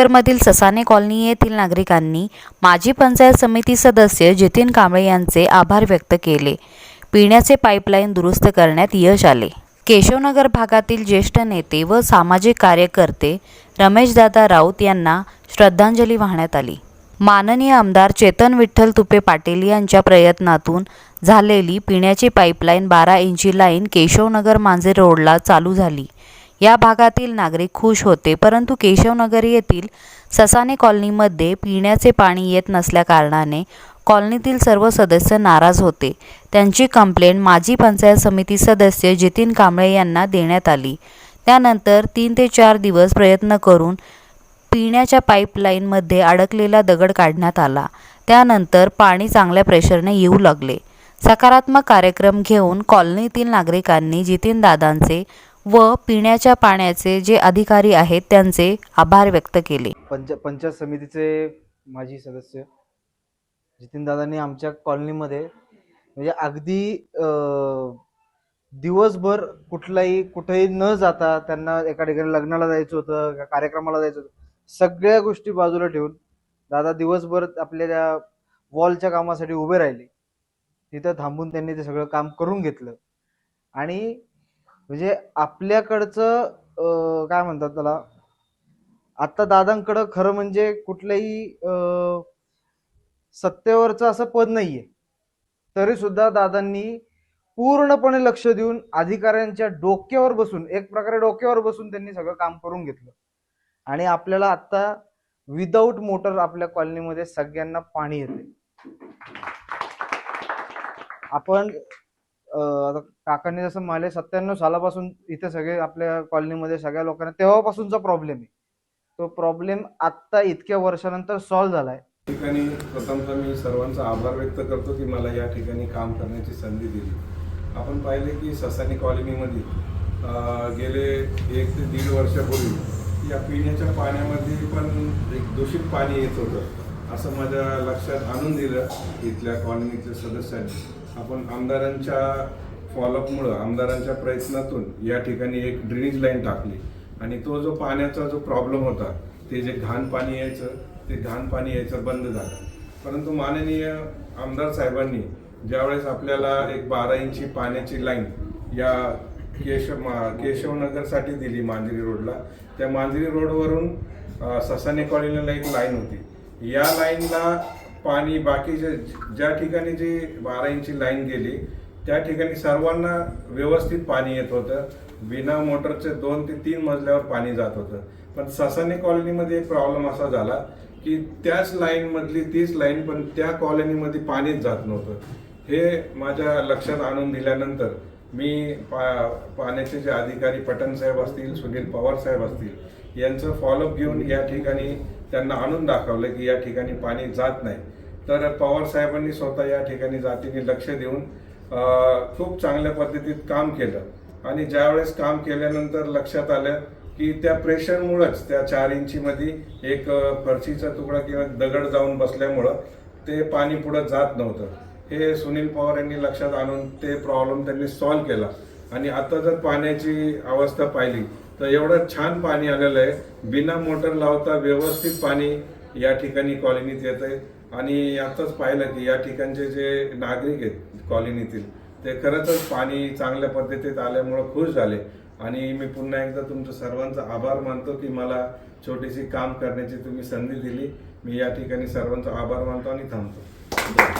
नगरमधील ससाने कॉलनी येथील नागरिकांनी माजी पंचायत समिती सदस्य जितीन कांबळे यांचे आभार व्यक्त केले. पिण्याचे पाईपलाईन दुरुस्त करण्यात यश आले. केशवनगर भागातील ज्येष्ठ नेते व सामाजिक कार्यकर्ते रमेशदादा राऊत यांना श्रद्धांजली वाहण्यात आली. माननीय आमदार चेतन विठ्ठल तुपे पाटील यांच्या प्रयत्नातून झालेली पिण्याची पाईपलाईन बारा इंची लाईन केशवनगर मांजे रोडला चालू झाली. या भागातील नागरिक खुश होते परंतु केशवनगर येथील ससाने कॉलनीमध्ये पिण्याचे पाणी येत नसल्याकारणाने कॉलनीतील सर्व सदस्य नाराज होते. त्यांची कंप्लेंट माजी पंचायत समिती सदस्य जितीन कांबळे यांना देण्यात आली. त्यानंतर तीन ते चार दिवस प्रयत्न करून पिण्याच्या पाईपलाईनमध्ये अडकलेला दगड काढण्यात आला. त्यानंतर पाणी चांगल्या प्रेशरने येऊ लागले. सकारात्मक कार्यक्रम घेऊन कॉलनीतील नागरिकांनी जितीन दादांचे व पिण्याच्या पाण्याचे जे अधिकारी आहेत त्यांचे आभार व्यक्त केले. पंच पंचायत समितीचे माजी सदस्य जितीनदादांनी आमच्या कॉलनीमध्ये म्हणजे अगदी दिवसभर कुठलाही कुठेही न जाता त्यांना एका ठिकाणी लग्नाला जायचं होतं का कार्यक्रमाला जायचं होतं सगळ्या गोष्टी बाजूला ठेवून दादा दिवसभर आपल्या त्या वॉलच्या कामासाठी उभे राहिले. तिथं थांबून त्यांनी ते सगळं काम करून घेतलं. आणि म्हणजे आपल्याकडचं अं, काय म्हणतात त्याला? आता दादांकडं खरं म्हणजे कुठलंही अं, सत्तेवरचं असं पद नाहीये. तरी सुद्धा दादांनी पूर्णपणे लक्ष देऊन अधिकाऱ्यांच्या डोक्यावर बसून एक प्रकारे डोक्यावर बसून त्यांनी सगळं काम करून घेतलं. आणि आपल्याला आता विदाऊट मोटर आपल्या कॉलनीमध्ये सगळ्यांना पाणी येते आपण काकांनी जसं माले सत्त्याण्णव सालापासून इथे सगळे आपल्या कॉलनीमध्ये सगळ्या लोकांना तेव्हापासूनचा प्रॉब्लेम आहे. तो प्रॉब्लेम आत्ता इतक्या वर्षानंतर सॉल्व्ह झालाय. ठिकाणी प्रथमतः मी सर्वांचा आभार व्यक्त करतो की मला या ठिकाणी काम करण्याची संधी दिली. आपण पाहिले की ससानी कॉलनीमध्ये गेले एक ते दीड वर्षापूर्वी या पिण्याच्या पाण्यामध्ये पण एक दूषित पाणी येत होतं. असं माझ्या लक्षात आणून दिलं इथल्या कॉलनीच्या सदस्यांनी. आपण आमदारांच्या फॉलोअपमुळं आमदारांच्या प्रयत्नातून या ठिकाणी एक ड्रेनेज लाईन टाकली. आणि तो जो पाण्याचा जो प्रॉब्लेम होता ते जे घाण पाणी यायचं ते घाण पाणी यायचं बंद झालं. परंतु माननीय आमदार साहेबांनी ज्यावेळेस आपल्याला एक बारा इंची पाण्याची लाईन या केशव मा केशवनगरसाठी दिली मांजरी रोडला त्या मांजरी रोडवरून ससाने कॉलनीला एक लाईन होती. या लाईनला पाणी बाकीचे ज्या ठिकाणी जी बारा इंची लाईन गेली त्या ठिकाणी सर्वांना व्यवस्थित पाणी येत होतं. बिना मोटरचे दोन ते तीन मजल्यावर पाणी जात होतं. पण ससाने कॉलनीमध्ये एक प्रॉब्लेम असा झाला की त्याच लाईनमधली तीच लाईन पण त्या कॉलनीमध्ये पाणीच जात नव्हतं. हे माझ्या लक्षात आणून दिल्यानंतर मी पा पाण्याचे जे अधिकारी पटन साहेब असतील सुनील पवार साहेब असतील यांचं फॉलोअप घेऊन या ठिकाणी त्यांना आणून दाखवलं की या ठिकाणी पाणी जात नाही. तर पवार साहेबांनी स्वतः या ठिकाणी जातीने लक्ष देऊन खूप चांगल्या पद्धतीत काम केलं. आणि ज्यावेळेस काम केल्यानंतर लक्षात आलं की त्या प्रेशरमुळंच त्या चार इंचीमध्ये एक फरशीचा तुकडा किंवा दगड जाऊन बसल्यामुळं ते पाणी पुढं जात नव्हतं. हे सुनील पवार यांनी लक्षात आणून ते प्रॉब्लेम त्यांनी सॉल्व्ह केला. आणि आता जर पाण्याची अवस्था पाहिली तर एवढं छान पाणी आलेलं आहे. बिना मोटर लावता व्यवस्थित पाणी या ठिकाणी कॉलनीत येत आहे आणि आताच पाहिलं की या ठिकाणचे जे नागरिक आहेत कॉलनीतील ते खरंच पाणी चांगल्या पद्धतीत आल्यामुळं खुश झाले. आणि मी पुन्हा एकदा तुमचं सर्वांचा आभार मानतो की मला छोटीशी काम करण्याची तुम्ही संधी दिली. मी या ठिकाणी सर्वांचा आभार मानतो आणि थांबतो.